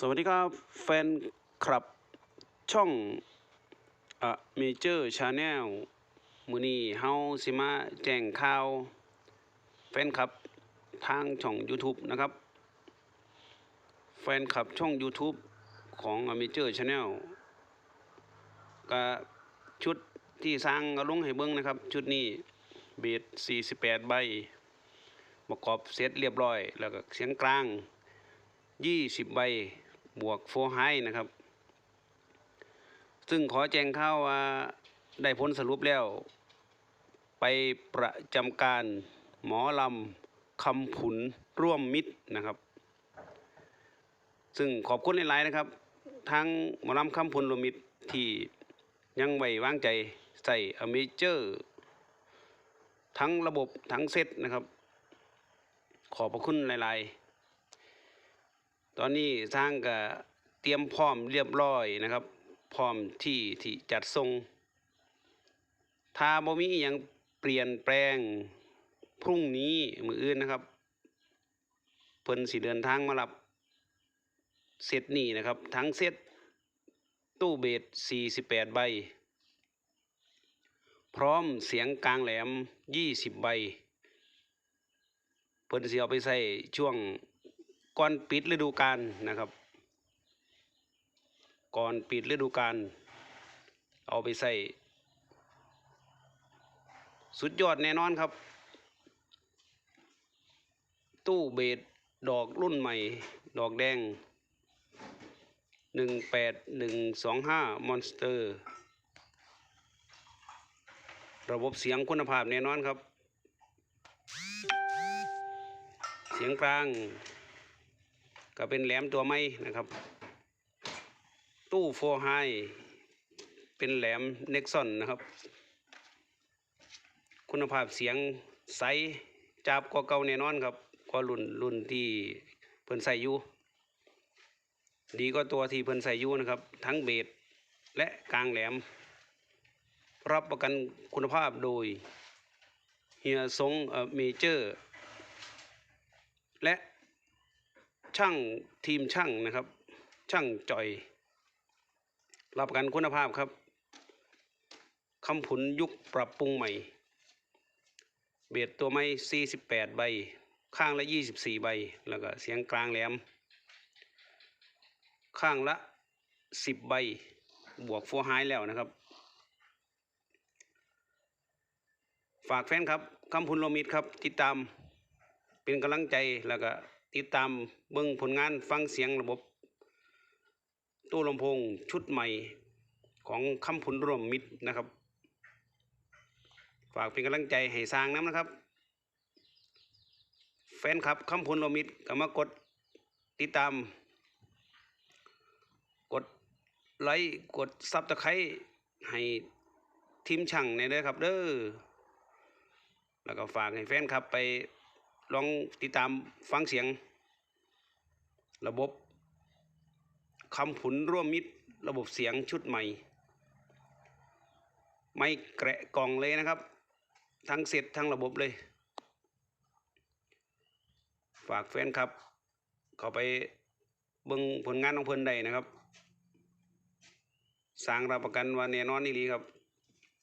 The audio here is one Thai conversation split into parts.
สวัสดีครับแฟนคลับช่องอะเมเจอร์ชาแนลมือนี้เฮาสิมาแจ้งข่าว แฟนคลับทางช่อง YouTube นะครับ แฟนคลับช่อง YouTube ของอเมเจอร์ชาแนลก็ชุดที่สร้างเอาลงให้เบิ่งนะครับ ชุดนี้เบส48 ใบ ประกอบเสร็จเรียบร้อย แล้วก็เสียงกลาง20ใบ บวกโฟไฮนะครับ ซึ่งขอแจ้งข่าวว่าได้ผลสรุปแล้ว ไปประจำการหมอลำคำผุนร่วมมิตรนะครับ ซึ่งขอบคุณหลายๆนะครับ ทั้งหมอลำคำผุนรวมมิตรที่ยังไว้วางใจใส่อเมเจอร์ ทั้งระบบทั้งเซตนะครับ ขอบพระคุณหลาย ๆ ตอนนี้สร้างก็เตรียมพร้อมเรียบร้อยนะครับ พร้อมที่ที่จัดส่งถ้าบ่มีอหยังเปลี่ยนแปลงพรุ่งนี้มืออื่นนะครับ เพิ่นสิเดินทางมารับเซตนี้นะครับ ทั้งเซตตู้เบส48 ใบ พร้อมเสียงกลางแหลม 20 ใบ เพิ่นสิเอาไปใส่ช่วง ก่อนปิดฤดูกาลนะครับ ก่อนปิดฤดูกาลเอาไปใส่สุดยอดแน่นอนครับ ตู้เบสดอกรุ่นใหม่ ดอกแดง 18125มอนสเตอร์ระบบเสียงคุณภาพแน่นอนครับ เสียงกลาง ก็เป็นแหลมตัวไม้นะครับ ตู้โฟไฮเป็นแหลมเน็กซอนนะครับ คุณภาพเสียงใสจับกว่าเก่าแน่นอนครับกว่ารุ่นรุ่นที่เพิ่นใส่อยู่ดีกว่าตัวที่เพิ่นใส่อยู่นะครับ ทั้งเบสและกลางแหลม รับประกันคุณภาพโดยเฮียสงเมเจอร์ และ ช่างทีมช่างนะครับ ช่างจ่อย รับประกันคุณภาพครับคำผุนยุคปรับปรุงใหม่ เบียดตัวไม้ 48 ใบ ข้างละ 24 ใบ แล้วก็เสียงกลางแหลม ข้างละ 10 ใบ บวกโฟร์ไฮแล้วนะครับ ฝากแฟนครับคำพุนโลมิดครับ ติดตามเป็นกำลังใจแล้วก็ ติดตามเบิ่งผลงานฟังเสียงระบบ ตู้ลำโพงชุดใหม่ของคำพุนร่วมมิตรนะครับ ฝากเป็นกำลังใจให้สร้างน้ำนะครับ แฟนครับคำพุนร่วมมิตรก็มากดติดตาม กดไลค์กดซับตะไคร้ให้ทีมช่างในเด้อครับเด้อแล้วก็ฝากให้แฟนครับไป ลองติดตามฟังเสียง ระบบคำผุนร่วมมิตรระบบเสียงชุดใหม่ ไม่แกะกล่องเลยนะครับ ทั้งเสร็จทั้งระบบเลย ฝากแฟนครับ เขาไปเบิ่งผลงานของเพิ่นได้นะครับ สร้างรับประกันว่าแน่นอนนี่ลีครับ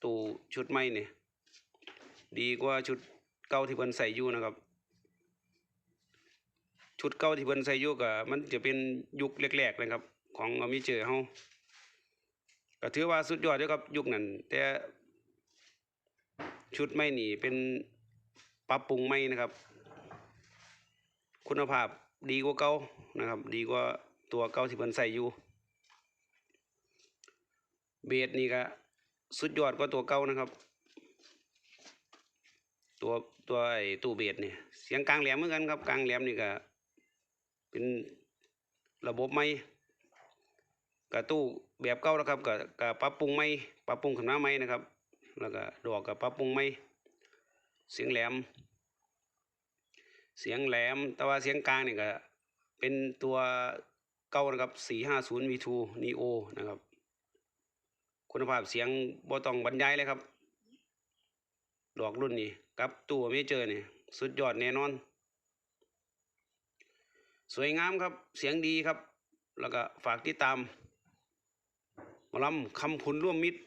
ตู้ชุดใหม่เนี่ยดีกว่าชุดเก่าที่เพิ่นใส่อยู่นะครับ ชุดเก่าที่เพิ่นใส่อยู่ก็มันจะเป็นยุคแรกๆเลยครับ ของอมิเจอเฮาก็ถือว่าสุดยอดด้อครับยุคนั้น แต่ชุดใหม่หนีเป็นปรับปรุงใหม่นะครับ คุณภาพดีกว่าเก่านะครับ ดีกว่าตัวเก่าที่เพิ่นใส่อยู่ เบสนี่ก็สุดยอดกว่าตัวเก่านะครับ ตัวตัวไอ้ตู้เบสเนี่ยเสียงกลางแหลมเหมือนกันครับกลางแหลมนี่ก็ เป็นระบบใหม่กับตู้แบบเก่าแล้วครับกับกับปรับปรุงใหม่ปรับปรุงขึ้นมาใหม่นะครับ แล้วก็ดอกกับปรับปรุงใหม่เสียงแหลม เสียงแหลม แต่ว่าเสียงกลางนี่ก็เป็นตัวเก่านะครับ 450 V2 Neo นะครับ คุณภาพเสียงบ่ต้องบรรยายเลยครับ ดอกรุ่นนี้กับตัวไม่เจอเนี่ยสุดยอดแน่นอน สวยงามครับ เสียงดีครับ แล้วก็ฝากติดตามมอลำคำพุนร่วมมิตร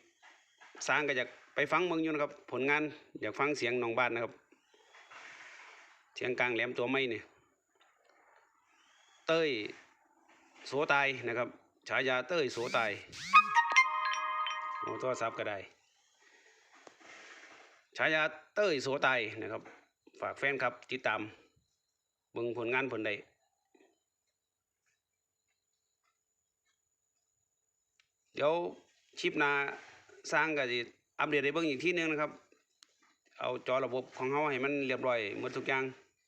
สร้างก็อยากไปฟังเมืองอยู่นะครับ ผลงานอยากฟังเสียงน้องบ้านนะครับ เสียงกลางแหลมตัวไม่เนี่ยเต้ยโสตายนะครับ ฉายาเต้ยโสตายเอาโทรศัพท์ก็ได้ ฉายาเต้ยโสตายนะครับ ฝากแฟนครับติดตามเบิ่งผลงานผลใด เดี๋ยวชิปนาสร้างก็สิอัปเดตให้เบิ่งอีกทีหนึงนะครับ เอาจอระบบของเขาให้มันเรียบร้อยหมดทุกอย่าง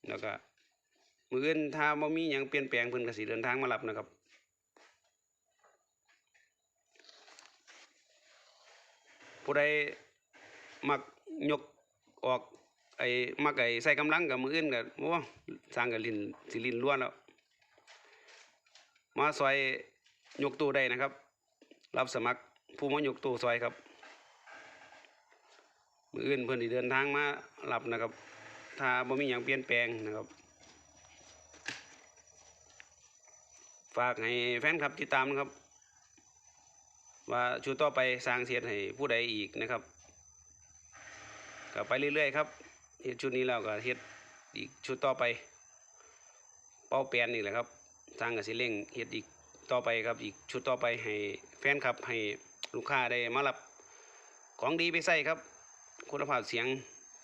แล้วก็มืออื่นถ้าบ่มีหยังเปลี่ยนแปลงเพิ่นก็สิเดินทางมารับนะครับผู้ใดมักยกออกไอ้มักไอ้ใส่กำลังกับมืออื่นก็โอ้สร้างกับลินสิลินล้วนแล้ว มาซอยยกตู้ได้นะครับ รับสมัครผู้มายกตู้ซอยครับ มืออื่นเพิ่อนสิเดินทางมารับนะครับ ถ้าบ่มีหยังเปลี่ยนแปลงนะครับ ฝากให้แฟนคลับติดตามนะครับ ว่าชุดต่อไปสร้างเสียให้ผู้ใดอีกนะครับก็ไปเรื่อยๆครับเฮ็ดชุดนี้แล้วก็เฮ็ดอีกชุดต่อไป เป้าแปลนนี่แหละครับสร้างก็สิเร่งเฮ็ดอีก ต่อไปครับอีกชุดต่อไปให้แฟนคลับให้ลูกค้าได้มารับของดีไปใส่ครับ คุณภาพเสียง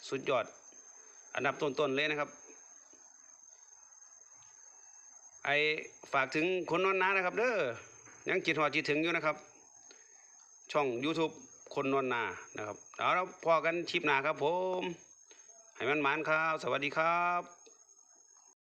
สุดยอด อันดับต้นๆเลยนะครับ ไอฝากถึงคนนอนนานะครับ เด้อยังจิตหอดจิตถึงอยู่นะครับ ช่อง YouTube คนนอนนานะครับเอาเราพอกันชิปหนาครับผม ให้มันมานครับ สวัสดีครับ